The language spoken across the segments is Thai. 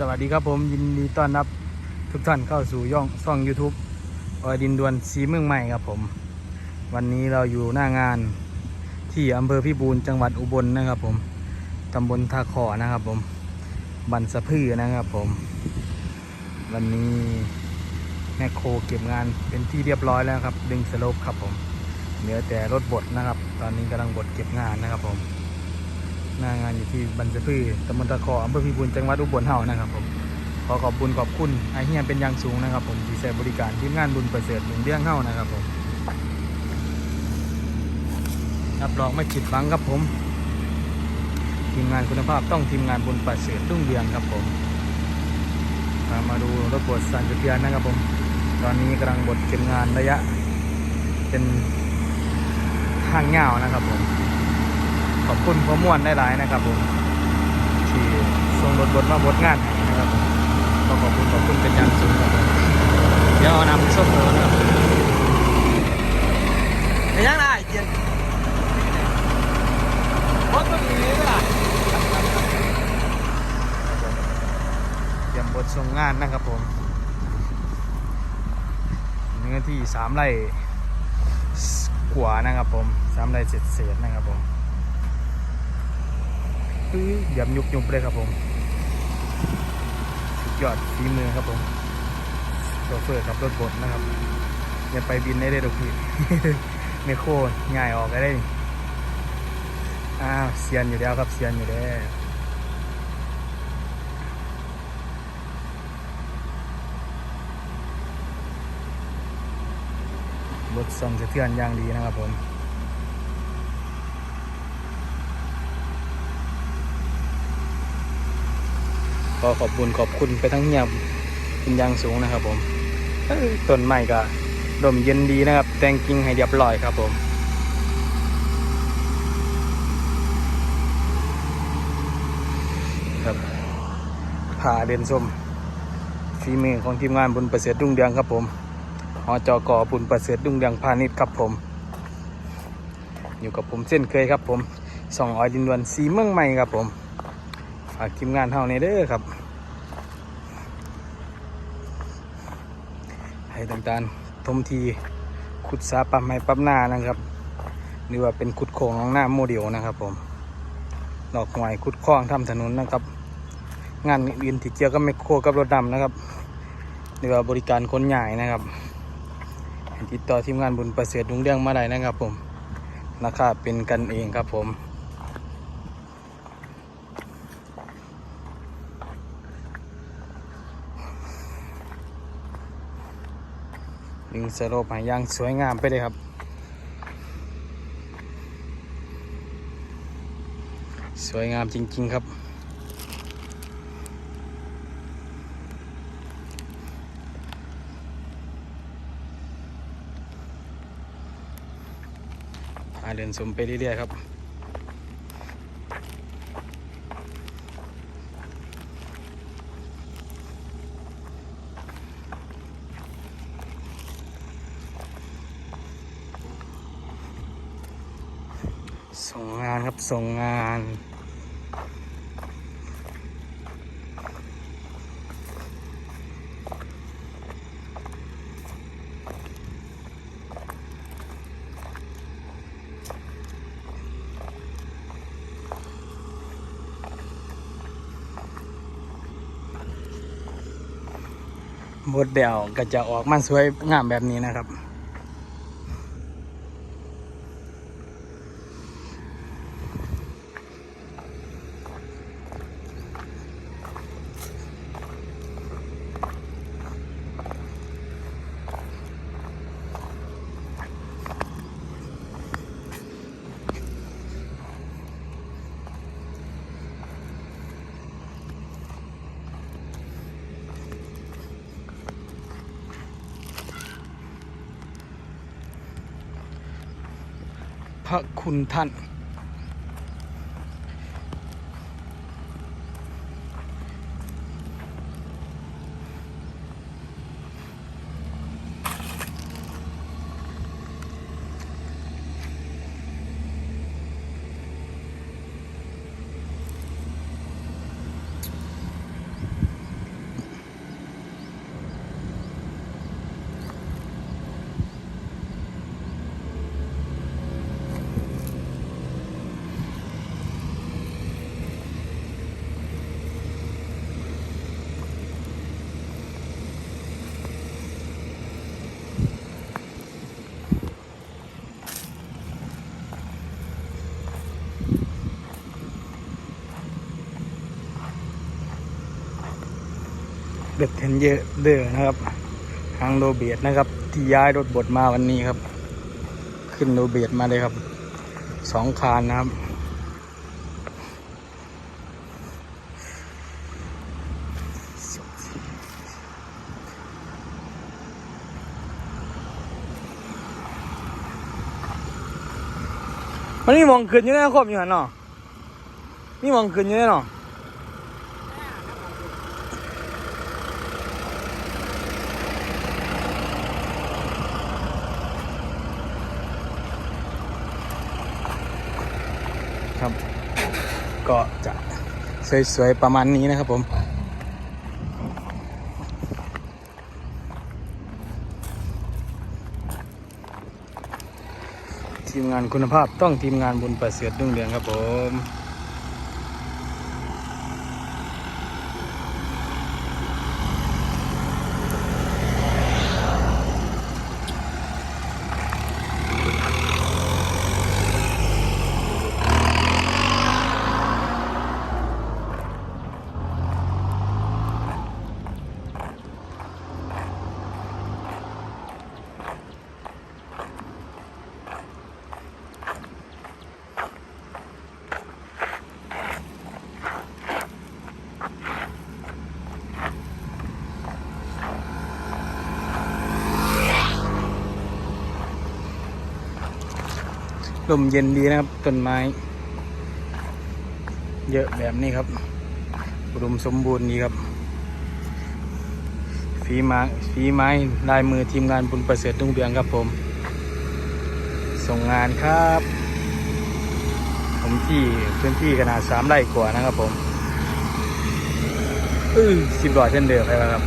สวัสดีครับผมยินดีต้อนรับทุกท่านเข้าสู่ย่องช่อง YouTube ออยดินดวนสีเมืองใหม่ครับผม วันนี้เราอยู่หน้างานที่อำเภอพิบูลจังหวัดอุบลนะครับผมตำบลท่าขอนะครับผมบันสะพือนะครับผม วันนี้แมคโครเก็บงานเป็นที่เรียบร้อยแล้วครับ ดึงสโลปครับผมเหลือแต่รถบดนะครับ ตอนนี้กำลังบดเก็บงานนะครับผม หน้างานอยู่ที่บันสะพือตำบลตะขออำเภอพิบูลจังหวัดอุบลเฮานะครับผมขอขอบคุณขอบคุณไอเฮียเป็นอย่างสูงนะครับ ผมที่ใช้บริการทีมงานบุญประเสริฐหนึ่งเรื่องเฮานะครับผมรับรองไม่ผิดหวังครับผม ทีมงานคุณภาพต้องทีมงานบุญประเสริฐรุ่งเรืองครับผมมามาดูรถบดสันสะเทือนนะครับผม ตอนนี้กำลังบดเก็บงานระยะ เป็นทางยานะครับผม ขอบคุณพ่อม่วนได้หลายนะครับผมที่ส่งรถบดมาบดงานนะครับผมก็ขอบคุณขอบคุณเป็นอย่างสูงครับเดี๋ยวเอาน้ำไปส้มเลยนะครับเป็นยังไงเจียนรถมันมีนี่ล่ะเตรียมบดส่งงานนะครับผมเนื้อที่สามไร่กว่านะครับผมสามไร่เศษเศษๆนะครับผม เดี๋ยวยุบยุบเลยครับผม สุดยอดฝีมือครับผมโชเฟอร์ขับรถบดนะครับอย่าไปบินได้เลยทุกทีไม่โคตรง่ายออกก็ได้อ้าวเซียนอยู่แล้วครับเซียนอยู่แล้วรถส่งสะเทือนอย่างดีนะครับผม ก็ขอบคุณขอบคุณไปทั้งเงียบเป็นอย่างสูงนะครับ ผมต้นไม้ก็ดมเย็นดีนะครับ แต่งกิ่งให้เรียบร้อยครับผมครับผ่าเดินส้มฝีมือของทีมงานบุญประเสริฐรุ่งเรืองครับผมหอจอกอบุญประเสริฐรุ่งเรืองพาณิชย์ครับผม อยู่กับผมเส้นเคยครับผมสองออยดินดวนสีเมืองใหม่ครับผม ฝากทีมงานเท่านี้เด้อครับให้ต่างๆทมทีขุดสาปั๊มให้ปั๊มหน้านะครับหรือว่าเป็นขุดโค้งของหน้าโมเดลนะครับ ผมดอกหวยขุดคลองทำถนนนะครับ งานอื่นที่เกี่ยวกับแมคโครกับรถดำนะครับหรือว่าบริการคนใหญ่นะครับติดต่อทีมงานบุญประเสริฐดุงเรื่องมาได้นะครับ ผมราคาเป็นกันเองครับผม ดึงสโลปหายางสวยงามไปเลยครับ สวยงามจริง ๆ ครับ พาเดินสมไปเรื่อย ๆ ครับ ส่งงานครับส่งงานบดเดี่ยวก็จะออกมาสวยงามแบบนี้นะครับ ระคุณท่าน เบ็ดเทนเยอเดอร์นะครับทางโรเบียดนะครับ ที่ย้ายรถบดมาวันนี้ครับ ขึ้นโรเบียดมาเลยครับสองคานนะครับมันมีหมองขึ้นอยู่ในครบอยู่หันเนาะมีหมองขึ้นอยู่ในเนาะ ครับ ก็จะสวยๆประมาณนี้นะครับผมทีมงานคุณภาพต้องทีมงานบุญประเสริฐรุ่งเรืองครับผม ลมเย็นดีนะครับต้นไม้ เยอะแบบนี้ครับอุดมสมบูรณ์ดีครับฝีไม้ฝีไม้ลายมือทีมงานบุญประเสริฐรุ่งเรืองครับผม ส่งงานครับ ผมที่พื้นที่ขนาดสามไร่กว่านะครับผมอือสิบร้อยเช่นเดิมไปแล้วครับ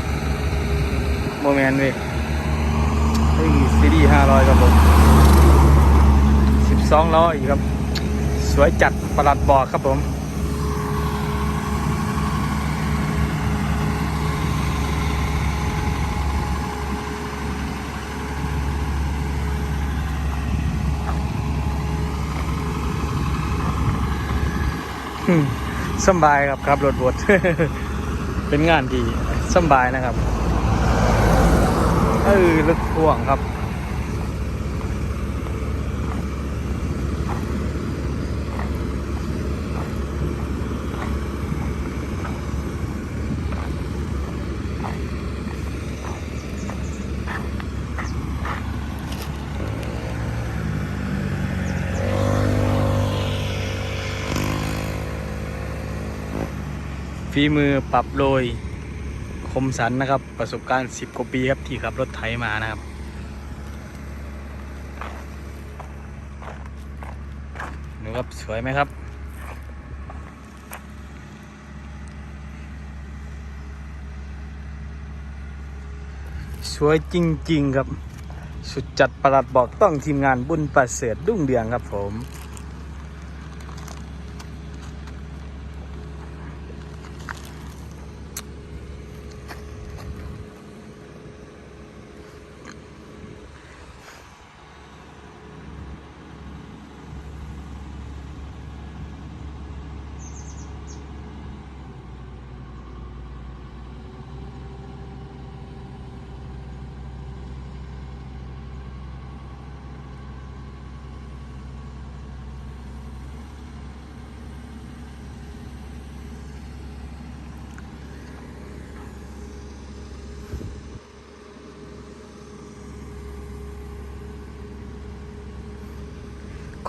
โมเมนต์เว้ยเฮ้ยซีดีห้าร้อยครับผม สองล้ออีกครับ สวยจัดประหลัดบอกครับผมสบายครับครับรถบดเป็นงานที่สบายนะครับ เออรถพ่วงครับ ฝีมือปรับโรยคมสันนะครับ ประสบการณ์ 10 กว่าปีครับที่ขับรถไถมานะครับ ดูครับ สวยไหมครับ สวยจริง ๆ ครับ สุดจัดประหลัดบอกต้องทีมงานบุญประเสริฐรุ่งเรืองครับผม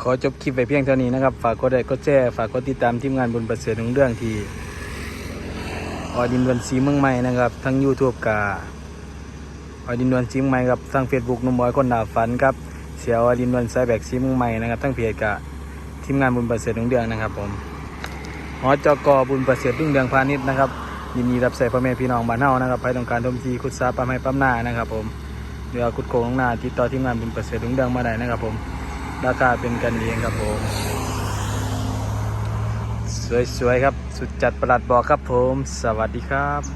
ขอจบคลิปไปเพียงเท่านี้นะครับ ฝากกดไลค์กดแชร์ฝากกดติดตามทีมงานบุญประเสริฐของเรื่องที่ออดินดวนสีเมืองใหม่นะครับ ทั้ง YouTube กาออดินดวนสีเมืองใหม่ครับทั้ง Facebook นุ่มบอยคนดาฝันครับเสียออดินดวนสายแบกสีเมืองใหม่นะครับทั้งเพจกะทีมงานบุญประเสริฐของเรื่องนะครับ ผมหอจกบุญประเสริฐรุ่งเรืองพาณิชย์นะครับยินดีรับใส่พ่อแม่พี่น้องบ้านเฮานะครับใครต้องการทมทีคุดซาปั๊มให้ปั๊มหน้านะครับ ผมเรือคุดโกงหน้าติดต่อทีมงานบุญประเสริฐรุ่งเรืองมาได้นะครับผม ราคาเป็นกันเองครับผม สวยๆครับ สุดจัดประหลัดบอกครับผม สวัสดีครับ